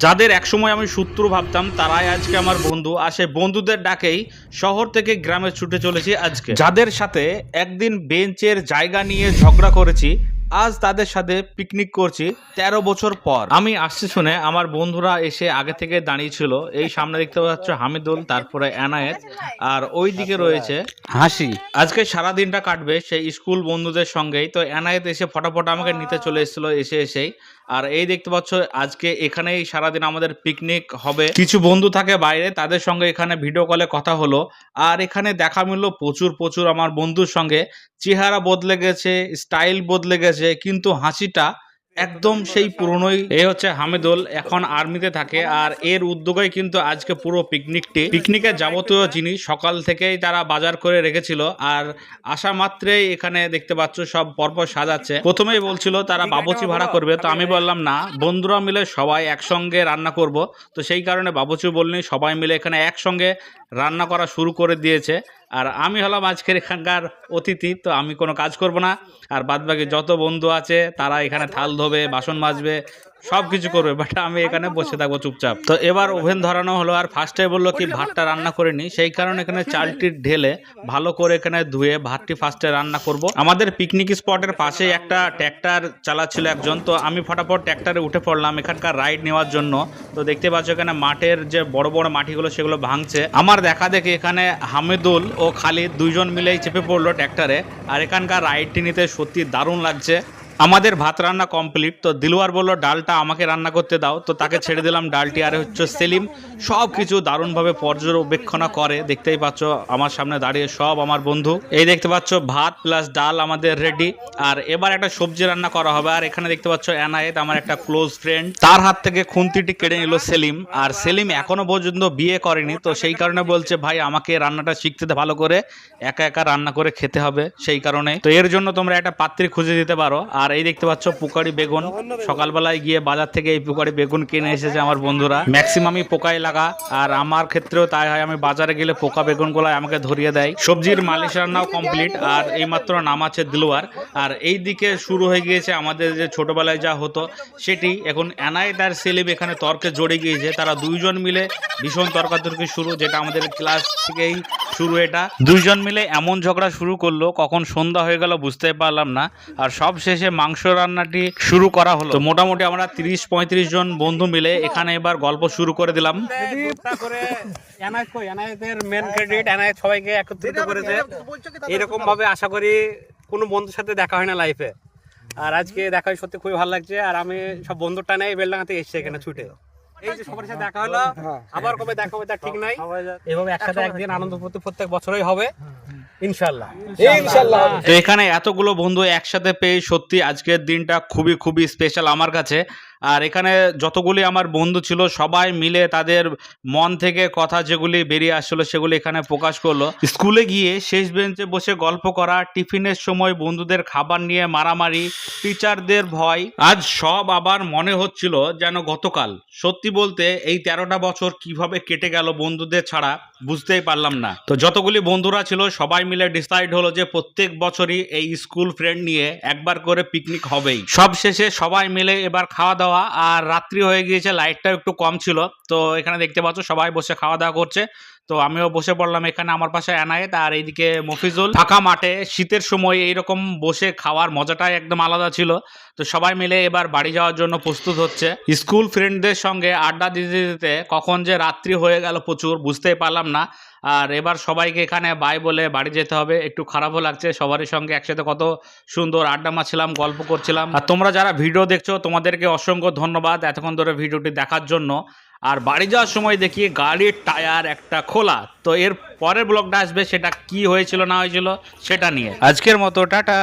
যাদের একসময় আমি সূত্র ভাবতাম, তারাই আজকে আমার বন্ধু। আর সেই বন্ধুদের ডাকেই শহর থেকে গ্রামে ছুটে চলেছি আজকে। যাদের সাথে একদিন বেঞ্চের জায়গা নিয়ে ঝগড়া করেছি আজ তাদের সাথে পিকনিক করছি তেরো বছর পর। আমি আসছি শুনে আমার বন্ধুরা এসে আগে থেকে দাঁড়িয়ে ছিল এই সামনে দেখতে পাচ্ছ হামিদুল তারপরে এনায়েত আর ওই দিকে রয়েছে হাসি। আজকে সারা দিনটা কাটবে সেই স্কুল বন্ধুদের সঙ্গেই। তো এনায়েত এসে ফটাফট আমাকে নিতে চলে এসেছিল এসে এসেই। আর এই দেখতে পাচ্ছ আজকে এখানেই সারাদিন আমাদের পিকনিক হবে। কিছু বন্ধু থাকে বাইরে তাদের সঙ্গে এখানে ভিডিও কলে কথা হলো। আর এখানে দেখা মিললো প্রচুর প্রচুর আমার বন্ধুর সঙ্গে। চেহারা বদলে গেছে স্টাইল বদলে গেছে। কিন্তু হাসিটা একদম সেই পুরনোই এ হচ্ছে হামিদুল এখন আর্মিতে থাকে আর এর উদ্যোগে কিন্তু আজকে পুরো পিকনিকটি। পিকনিকের যাবতীয় জিনিস সকাল থেকেই তারা বাজার করে রেখেছিল আর আসা মাত্রেই এখানে দেখতে পাচ্ছ সব পরপর সাজাচ্ছে। প্রথমেই বলছিল তারা বাবুচি ভাড়া করবে। তো আমি বললাম না বন্ধুরা মিলে সবাই একসঙ্গে রান্না করব। তো সেই কারণে বাবুচি বলনি সবাই মিলে এখানে একসঙ্গে রান্না করা শুরু করে দিয়েছে। আর আমি হলাম আজকের এখানকার অতিথি, তো আমি কোনো কাজ করব না। আর বাদবাকি যত বন্ধু আছে, তারা এখানে থাল ধোবে, বাসন মাজবে সব কিছু করবে বাট আমি এখানে বসে থাকব চুপচাপ। তো এবার ওভেন ধরানো হলো আর ফার্স্টে বলল কি ভাতটা রান্না করে নি। সেই কারণে এখানে চালটি ঢেলে ভালো করে এখানে ধুয়ে ভাতটি ফার্স্টে রান্না করব। আমাদের পিকনিক স্পটের পাশে একটা ট্র্যাক্টর চালাচ্ছিল একজন তো আমি ফটাফট ট্র্যাক্টরে উঠে পড়লাম এখানকার রাইড নেওয়ার জন্য। তো দেখতে পাচ্ছ এখানে মাঠের যে বড় বড় মাটিগুলো সেগুলো ভাঙছে। আমার দেখা দেখে এখানে হামিদুল ও খালিদ দুইজন মিলেই চেপে পড়ল ট্র্যাক্টরে আর এখানকার রাইডটি নিতে সত্যি দারুণ লাগছে। আমাদের ভাত রান্না কমপ্লিট তো দিলওয়ার বলল, ডালটা আমাকে রান্না করতে দাও। তো তাকে ছেড়ে দিলাম, ডালটি আর হচ্ছে সেলিম। সব কিছু দারুণভাবে পর্যবেক্ষণা করে। দেখতেই পাচ্ছ, আমার সামনে দাঁড়িয়ে সব আমার বন্ধু। এই দেখতে পাচ্ছ, ভাত প্লাস ডাল আমাদের রেডি আর এবার একটা সবজি রান্না করা হবে। আর এখানে দেখতে পাচ্ছ এনায়েত আমার একটা ক্লোজ ফ্রেন্ড তার হাত থেকে খুন্তিটি কেড়ে নিল সেলিম। আর সেলিম এখনও পর্যন্ত বিয়ে করেনি। তো সেই কারণে বলছে, ভাই, আমাকে রান্নাটা শিখতে ভালো করে। একা একা রান্না করে খেতে হবে সেই কারণে। তো এর জন্য তোমরা একটা পাত্রী খুঁজে দিতে পারো। আর এই দেখতে পাচ্ছ পুকারি বেগুন। সকালবেলায় গিয়ে বাজার থেকে এই পুকারি বেগুন কিনে এসেছে আমার বন্ধুরা। ম্যাক্সিমামই পোকাই লাগা, আর আমার ক্ষেত্রেও তাই হয়, আমি বাজারে গেলে পোকা বেগুনগুলো আমাকে ধরিয়ে দেয়। সবজির মালিশ রান্নাও কমপ্লিট আর এইমাত্র নাম আছে দিলওয়ার। আর এই দিকে শুরু হয়ে গিয়েছে আমাদের যে ছোটবেলায় যা হতো, সেটি এখন এনায়েত আর সেলিম এখানে তর্কে জড়ে গিয়েছে। তারা দুইজন মিলে ভীষণ তর্কাতর্কি শুরু, যেটা আমাদের ক্লাস থেকেই শুরু এটা। দুইজন মিলে এমন ঝগড়া শুরু করল, কখন সন্ধ্যা হয়ে গেল বুঝতে পারলাম না। আর সব শেষে মাংস রান্নাটি শুরু করা হলো। তো মোটামুটি আমরা তিরিশ পঁয়ত্রিশ জন বন্ধু মিলে এখানে এবার গল্প শুরু করে দিলাম। মেন ক্রেডিট সবাইকে একত্রিত করেছে। এরকম ভাবে আশা করি কোনো বন্ধুর সাথে দেখা হয় না লাইফে আর আজকে দেখা সত্যি খুবই ভালো লাগছে। আর আমি সব বন্ধুর টানে এই বেলডাঙ্গা থেকে এসেছি এখানে ছুটে। এই যে সবার সাথে দেখা হলো আবার কবে দেখা হবে তার ঠিক নাই। এভাবে একসাথে একদিন আনন্দ প্রতি প্রত্যেক বছরই হবে। ইনশাল্লাহ ইনশাল্লাহ তো এখানে এতগুলো বন্ধু একসাথে পেয়ে সত্যি আজকের দিনটা খুবই খুবই স্পেশাল আমার কাছে। আর এখানে যতগুলি আমার বন্ধু ছিল সবাই মিলে তাদের মন থেকে কথা যেগুলি বেরিয়ে আসছিল সেগুলি এখানে প্রকাশ করল। স্কুলে গিয়ে শেষ বেঞ্চে বসে গল্প করা টিফিনের সময় বন্ধুদের খাবার নিয়ে মারামারি টিচারদের ভয় আজ সব আবার মনে হচ্ছিল যেন গতকাল। সত্যি বলতে এই তেরোটা বছর কীভাবে কেটে গেল বন্ধুদের ছাড়া বুঝতেই পারলাম না। তো যতগুলি বন্ধুরা ছিল সবাই মিলে ডিসাইড হলো যে প্রত্যেক বছরই এই স্কুল ফ্রেন্ড নিয়ে একবার করে পিকনিক হবেই। সব শেষে সবাই মিলে এবার খাওয়া দাওয়া আর রাত্রি হয়ে গিয়েছে লাইটটাও একটু কম ছিল। তো এখানে দেখতে পাচ্ছ সবাই বসে খাওয়া দাওয়া করছে। তো আমিও বসে পড়লাম এখানে আমার পাশে এনায়েত আর এইদিকে মফিজুল। ফাঁকা মাঠে শীতের সময় এইরকম বসে খাওয়ার মজাটাই একদম আলাদা ছিল। তো সবাই মিলে এবার বাড়ি যাওয়ার জন্য প্রস্তুত হচ্ছে। স্কুল ফ্রেন্ডদের সঙ্গে আড্ডা দিতে দিতে কখন যে রাত্রি হয়ে গেল প্রচুর, বুঝতেই পারলাম না। আর এবার সবাইকে এখানে বাই বলে বাড়ি যেতে হবে। একটু খারাপও লাগছে সবারই সঙ্গে একসাথে কত সুন্দর আড্ডা মারছিলাম গল্প করছিলাম। আর তোমরা যারা ভিডিও দেখছ তোমাদেরকে অসংখ্য ধন্যবাদ এতক্ষণ ধরে ভিডিওটি দেখার জন্য। আর বাড়ি যাওয়ার সময় দেখি গাড়ির টায়ার একটা খোলা। তো এর পরের ব্লগটা আসবে সেটা কি হয়েছিল না হয়েছিল সেটা নিয়ে। আজকের মতো টাটা।